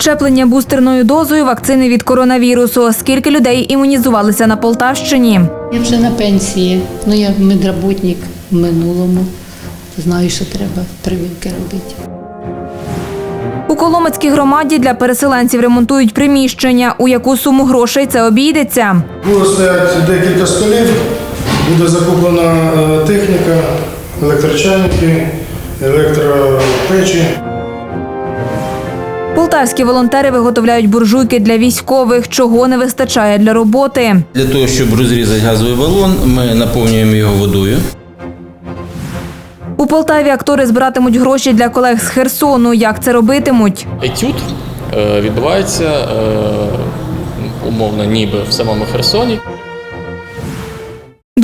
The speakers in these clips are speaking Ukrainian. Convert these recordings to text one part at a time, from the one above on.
Щеплення бустерною дозою вакцини від коронавірусу. Скільки людей імунізувалися на Полтавщині? Я вже на пенсії, ну я медработник в минулому. Знаю, що треба прививки робити. У Коломацькій громаді для переселенців ремонтують приміщення. У яку суму грошей це обійдеться? Буде стояти декілька столів, буде закуплена е, техніка, електрочайники, електропечі. Полтавські волонтери виготовляють буржуйки для військових, чого не вистачає для роботи. Для того, щоб розрізати газовий балон, ми наповнюємо його водою. У Полтаві актори збиратимуть гроші для колег з Херсону. Як це робитимуть? етюд е, відбувається е, умовно ніби в самому Херсоні.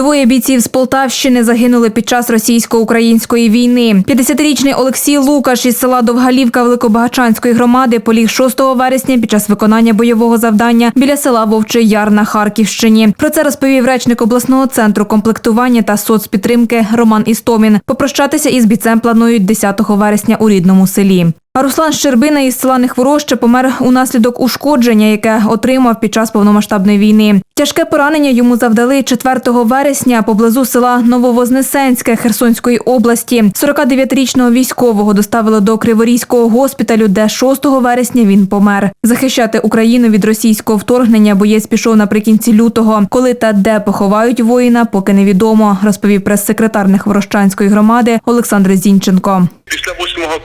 Двоє бійців з Полтавщини загинули під час російсько-української війни. 50-річний Олексій Лукаш із села Довгалівка Великобагачанської громади поліг 6 вересня під час виконання бойового завдання біля села Вовчий Яр на Харківщині. Про це розповів речник обласного центру комплектування та соцпідтримки Роман Істомін. Попрощатися із бійцем планують 10 вересня у рідному селі. Руслан Щербина із села Нехвороща помер унаслідок ушкодження, яке отримав під час повномасштабної війни. Тяжке поранення йому завдали 4 вересня поблизу села Нововознесенське Херсонської області. 49-річного військового доставили до Криворізького госпіталю, де 6 вересня він помер. Захищати Україну від російського вторгнення боєць пішов наприкінці лютого. Коли та де поховають воїна, поки невідомо, розповів прес-секретар Нехворощанської громади Олександр Зінченко. Після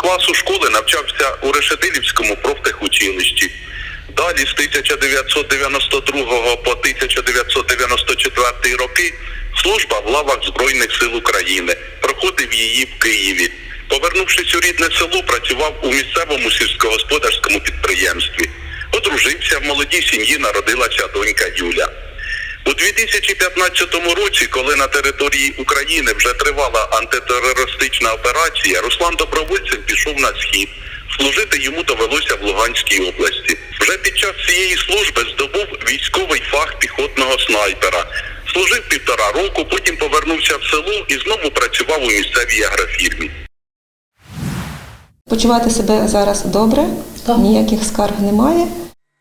класу школи навчався у Решетилівському профтехучилищі. Далі з 1992 по 1994 роки служба в лавах Збройних сил України. Проходив її в Києві. Повернувшись у рідне село, працював у місцевому сільськогосподарському підприємстві. Одружився в молодій сім'ї, народилася донька Юля. У 2015 році, коли на території України вже тривала антитерористична операція, Руслан добровольцем пішов на схід. Служити йому довелося в Луганській області. Вже під час цієї служби здобув військовий фах піхотного снайпера. Служив півтора року, потім повернувся в село і знову працював у місцевій агрофірмі. Почувати себе зараз добре, Так. ніяких скарг немає.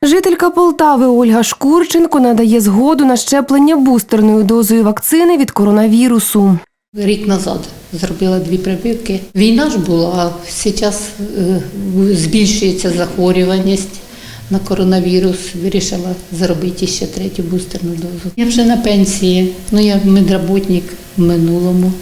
Жителька Полтави Ольга Шкурченко надає згоду на щеплення бустерною дозою вакцини від коронавірусу. Рік назад зробила дві прививки. Війна ж була, а зараз е, збільшується захворюваність на коронавірус. Вирішила зробити ще третю бустерну дозу. Я вже на пенсії, ну я медработник в минулому.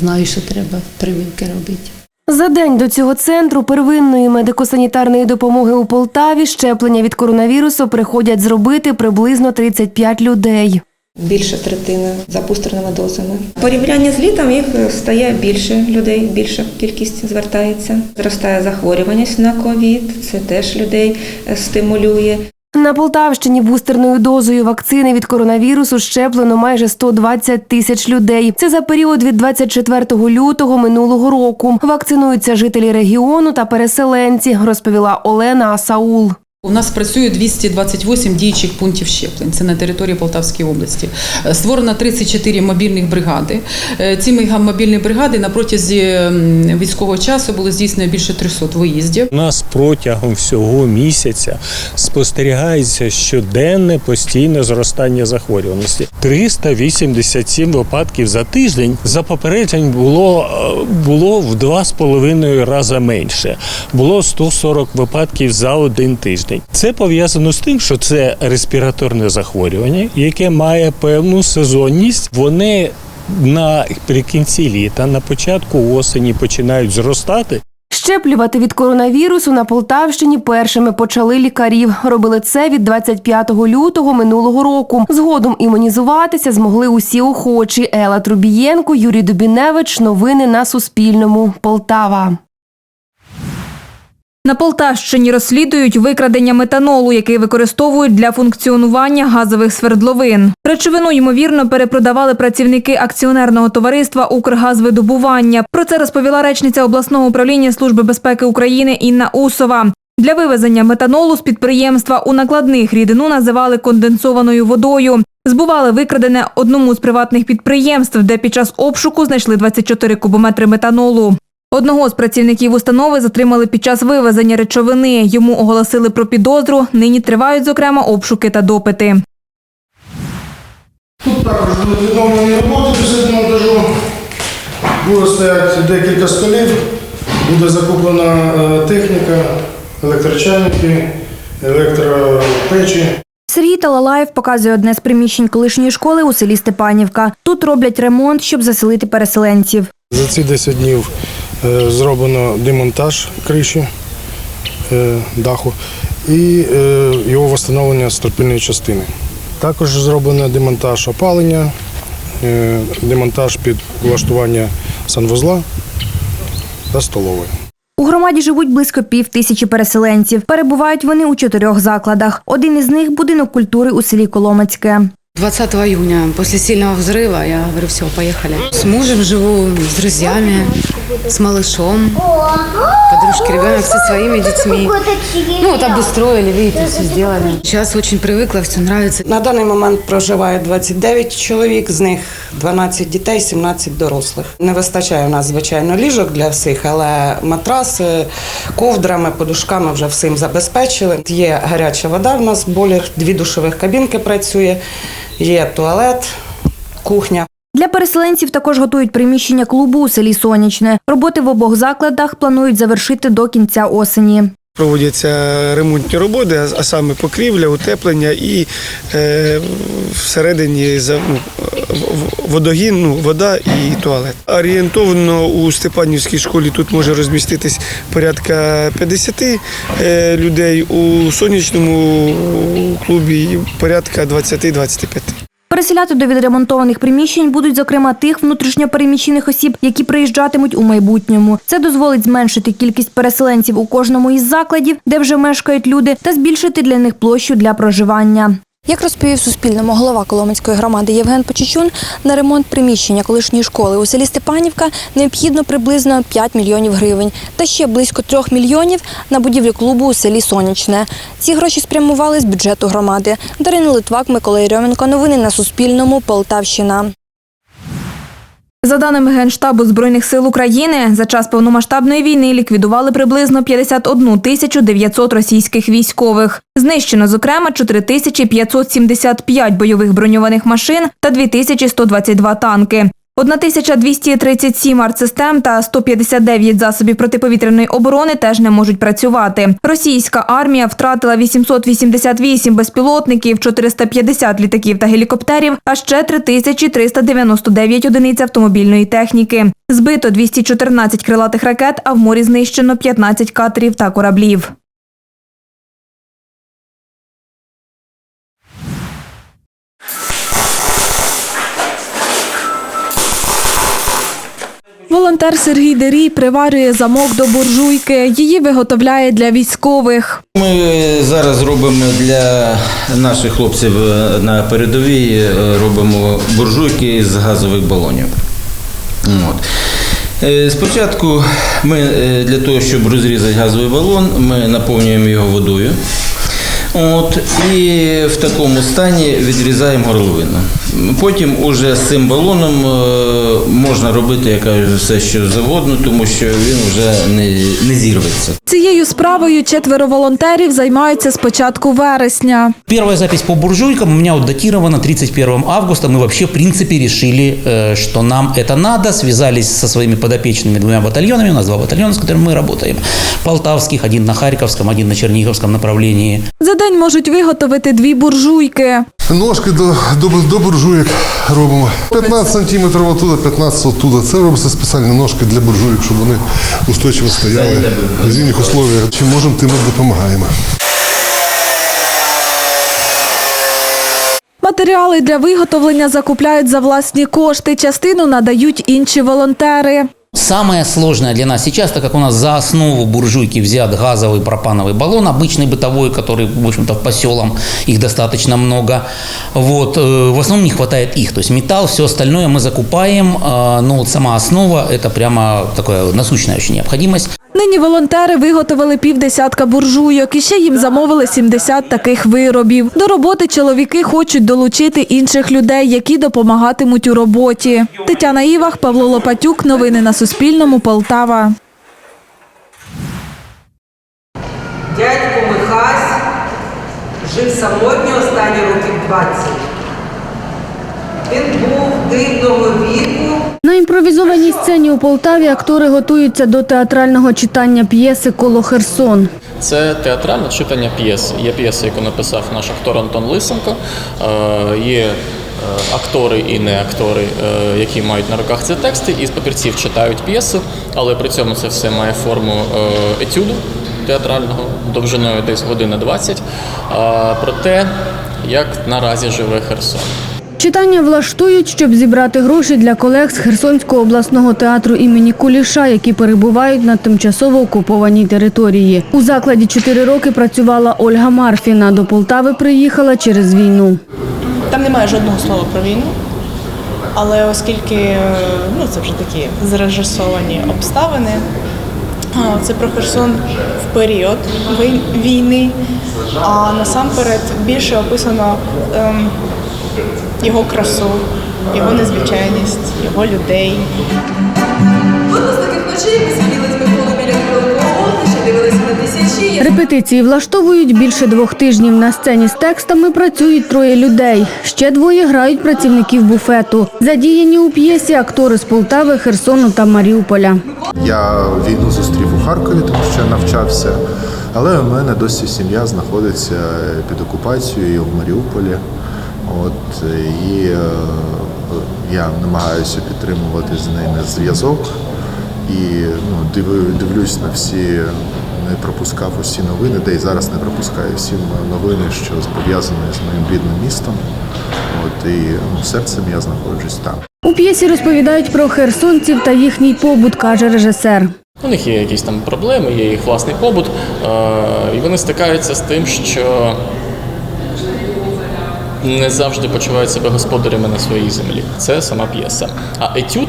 Знаю, що треба прививки робити. За день до цього центру первинної медико-санітарної допомоги у Полтаві щеплення від коронавірусу приходять зробити приблизно 35 людей. Більше третини за бустерними дозами. В порівнянні з літом їх стає більше людей, більша кількість звертається. Зростає захворюваність на ковід, це теж людей е, стимулює. На Полтавщині бустерною дозою вакцини від коронавірусу щеплено майже 120 тисяч людей. Це за період від 24 лютого минулого року. Вакцинуються жителі регіону та переселенці, розповіла Олена Асаул. У нас працює 228 діючих пунктів щеплень. Це на території Полтавської області. Е, Створено 34 мобільних бригади. Е, Ці мобільні бригади на протязі військового часу було здійснено більше 300 виїздів. У нас протягом всього місяця спостерігається щоденне постійне зростання захворюваності. 387 випадків за тиждень. За попереднім було, е, було в два з половиною рази менше. Було 140 випадків за один тиждень. Це пов'язано з тим, що це респіраторне захворювання, яке має певну сезонність. Вони наприкінці літа, на початку осені починають зростати. Щеплювати від коронавірусу на Полтавщині першими почали лікарів. Робили це від 25 лютого минулого року. Згодом імунізуватися змогли усі охочі. Ела Трубієнко, Юрій Дубіневич. Новини на Суспільному. Полтава. На Полтавщині розслідують викрадення метанолу, який використовують для функціонування газових свердловин. Речовину ймовірно перепродавали працівники акціонерного товариства Укргазвидобування. Про це розповіла речниця обласного управління Служби безпеки України Інна Усова. Для вивезення метанолу з підприємства у накладних рідину називали конденсованою водою. Збували викрадене одному з приватних підприємств, де під час обшуку знайшли 24 кубометри метанолу. Одного з працівників установи затримали під час вивезення речовини. Йому оголосили про підозру. Нині тривають, зокрема, обшуки та допити. Тут також будуть відновлені роботи після монтажу. Буде стояти декілька столів, буде закуплена е, техніка, електрочайники, електропечі. Сергій Талалаєв показує одне з приміщень колишньої школи у селі Степанівка. Тут роблять ремонт, щоб заселити переселенців. За ці 10 днів зроблено демонтаж криші е, даху і е, його встановлення стропильної частини. Також зроблено демонтаж опалення, е, демонтаж під влаштування санвузла та столової. У громаді живуть близько пів тисячі переселенців. Перебувають вони у чотирьох закладах. Один із них будинок культури у селі Коломацьке. 20 июня, после сильного взрыва, я говорю, все, поехали. С мужем живу, с друзьями, с малышом, подружки, ребенок со своими детьми. Ну вот обустроили, видите, все сделали. Сейчас очень привыкла, все нравится. На даний момент проживає 29 чоловік, з них 12 дітей, 17 дорослих. Не вистачає у нас, звичайно, ліжок для всіх, але матраси, ковдрами, подушками вже всім забезпечили. Є гаряча вода в нас, болір, дві душових кабінки працює, є туалет, кухня. Для переселенців також готують приміщення клубу у селі Сонячне. Роботи в обох закладах планують завершити до кінця осені. Проводяться ремонтні роботи, а- саме покрівля, утеплення і е, всередині ну, водогін, ну, вода і туалет. Орієнтовно у Степанівській школі тут може розміститись порядка 50 е, людей, у сонячному клубі порядка 20-25. Переселяти до відремонтованих приміщень будуть, зокрема, тих внутрішньопереміщених осіб, які приїжджатимуть у майбутньому. Це дозволить зменшити кількість переселенців у кожному із закладів, де вже мешкають люди, та збільшити для них площу для проживання. Як розповів Суспільному голова Коломенської громади Євген Почечун, на ремонт приміщення колишньої школи у селі Степанівка необхідно приблизно 5 мільйонів гривень та ще близько 3 мільйонів на будівлю клубу у селі Сонячне. Ці гроші спрямували з бюджету громади. Дарина Литвак, Микола Рьоменко. Новини на Суспільному. Полтавщина. За даними Генштабу Збройних сил України, за час повномасштабної війни ліквідували приблизно 51 тисячу 900 російських військових. Знищено, зокрема, 4575 бойових броньованих машин та 2122 танки. 1237 артсистем та 159 засобів протиповітряної оборони теж не можуть працювати. Російська армія втратила 888 безпілотників, 450 літаків та гелікоптерів, а ще 3399 одиниць автомобільної техніки. Збито 214 крилатих ракет, а в морі знищено 15 катерів та кораблів. Волонтер Сергій Дерій приварює замок до буржуйки. Її виготовляє для військових. Ми зараз робимо для наших хлопців е, на передовій е, робимо буржуйки з газових балонів. От. Е, Спочатку ми для того, щоб розрізати газовий балон, ми наповнюємо його водою. От, і в такому стані відрізаємо горловину. Потім уже з цим балоном е, можна робити, я кажу, все, що завгодно, тому що він вже не, не зірветься. Цією справою четверо волонтерів займаються з початку вересня. Первая запись по буржуйкам у меня вот датирована 31 августа. Мы вообще, в принципе, решили, э, что нам это надо. Связались со своими подопечными двумя батальонами. У нас два батальона, с которыми мы работаем. Полтавских, один на Харьковском, один на Черниговском направлении. За день можуть виготовити дві буржуйки. Ножки до, до, до буржуєк робимо. 15 сантиметрів оттуда, 15 оттуда. Це робиться спеціальні ножки для буржуєк, щоб вони устойчиво стояли в зимних условиях. Чим можемо, тим ми допомагаємо. Матеріали для виготовлення закупляють за власні кошти. Частину надають інші волонтери. Самое сложное для нас сейчас, так как у нас за основу буржуйки взят газовый пропановый баллон, обычный бытовой, который, в общем-то, по селам их достаточно много. Вот, э, в основном не хватает их. То есть металл, все остальное мы закупаем, э, но вот сама основа – это прямо такая насущная очень необходимость. Нині волонтери виготовили півдесятка буржуйок і ще їм замовили 70 таких виробів. До роботи чоловіки хочуть долучити інших людей, які допомагатимуть у роботі. Тетяна Івах, Павло Лопатюк. Новини на Суспільному. Полтава. Дядько Михась жив самотньо останні років 20. Він був дивного віку. На імпровізованій сцені у Полтаві актори готуються до театрального читання п'єси Коло Херсон. Це театральне читання п'єси. Є п'єса, яку написав наш актор Антон Лисенко. Е, Є е, актори і не актори, е, які мають на руках ці тексти, і з папірців читають п'єсу, але при цьому це все має форму е, етюду театрального довжиною десь година 20. е, Про те, як наразі живе Херсон. Читання влаштують, щоб зібрати гроші для колег з Херсонського обласного театру імені Куліша, які перебувають на тимчасово окупованій території. У закладі чотири роки працювала Ольга Марфіна. До Полтави приїхала через війну. Там немає жодного слова про війну, але оскільки е, ну, це вже такі зрежисовані обставини, це про Херсон в період війни, а насамперед більше описано ем, його красу, його незвичайність, його людей. Одну з таких ночей ми сиділи з Миколою біля дивилися на тисячі. Репетиції влаштовують більше двох тижнів. На сцені з текстами працюють троє людей. Ще двоє грають працівників буфету. Задіяні у п'єсі актори з Полтави, Херсону та Маріуполя. Я війну зустрів у Харкові, тому що навчався. Але у мене досі сім'я знаходиться під окупацією в Маріуполі. От, і е, я намагаюся підтримувати з ними зв'язок. І ну, дивлюсь на всі, не пропускав усі новини, де й зараз не пропускаю всі новини, що пов'язані з моїм рідним містом. От, і ну, серцем я знаходжусь там. У п'єсі розповідають про херсонців та їхній побут, каже режисер. У них є якісь там проблеми, є їх власний побут, е, і вони стикаються з тим, що не завжди почувають себе господарями на своїй землі. Це сама п'єса. А етюд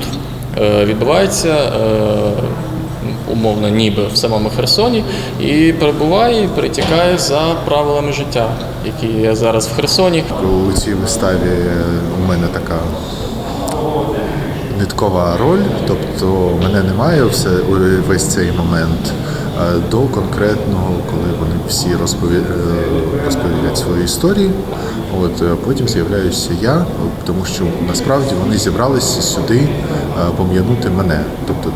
е, відбувається е, умовно, ніби в самому Херсоні, і перебуває і перетікає за правилами життя, які є зараз в Херсоні. У цій виставі у мене така ниткова роль, тобто мене немає все, весь цей момент е, до конкретного, коли вони всі розпові... е, розповідають свої історії. От е, потім з'являюся я, тому що насправді вони зібралися сюди е, пом'янути мене. Тобто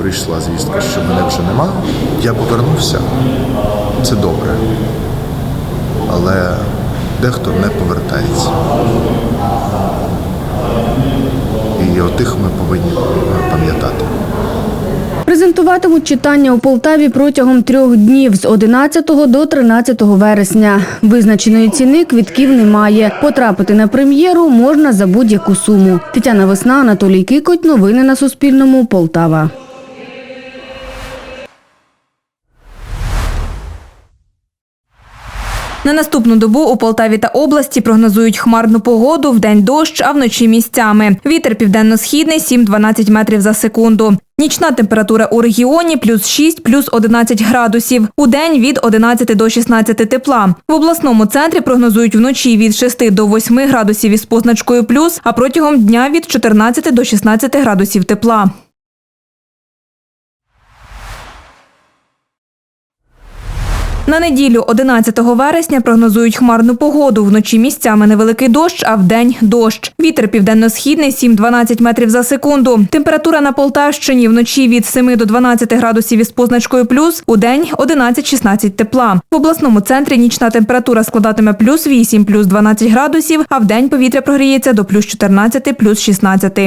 прийшла звістка, що мене вже нема. Я повернувся. Це добре. Але дехто не повертається. І отих ми повинні пам'ятати. Презентуватимуть читання у Полтаві протягом трьох днів з 11 до 13 вересня. Визначеної ціни квітків немає. Потрапити на прем'єру можна за будь-яку суму. Тетяна Весна, Анатолій Кикоть. Новини на Суспільному. Полтава. На наступну добу у Полтаві та області прогнозують хмарну погоду, вдень дощ, а вночі місцями. Вітер південно-східний 7-12 метрів за секунду. Нічна температура у регіоні плюс 6, плюс 11 градусів. У день від 11 до 16 тепла. В обласному центрі прогнозують вночі від 6 до 8 градусів із позначкою плюс, а протягом дня від 14 до 16 градусів тепла. На неділю 11 вересня прогнозують хмарну погоду. Вночі місцями невеликий дощ, а вдень дощ. Вітер південно-східний 7-12 метрів за секунду. Температура на Полтавщині вночі від 7 до 12 градусів із позначкою плюс, у день 11-16 тепла. В обласному центрі нічна температура складатиме плюс 8, плюс 12 градусів, а вдень повітря прогріється до плюс 14, плюс 16.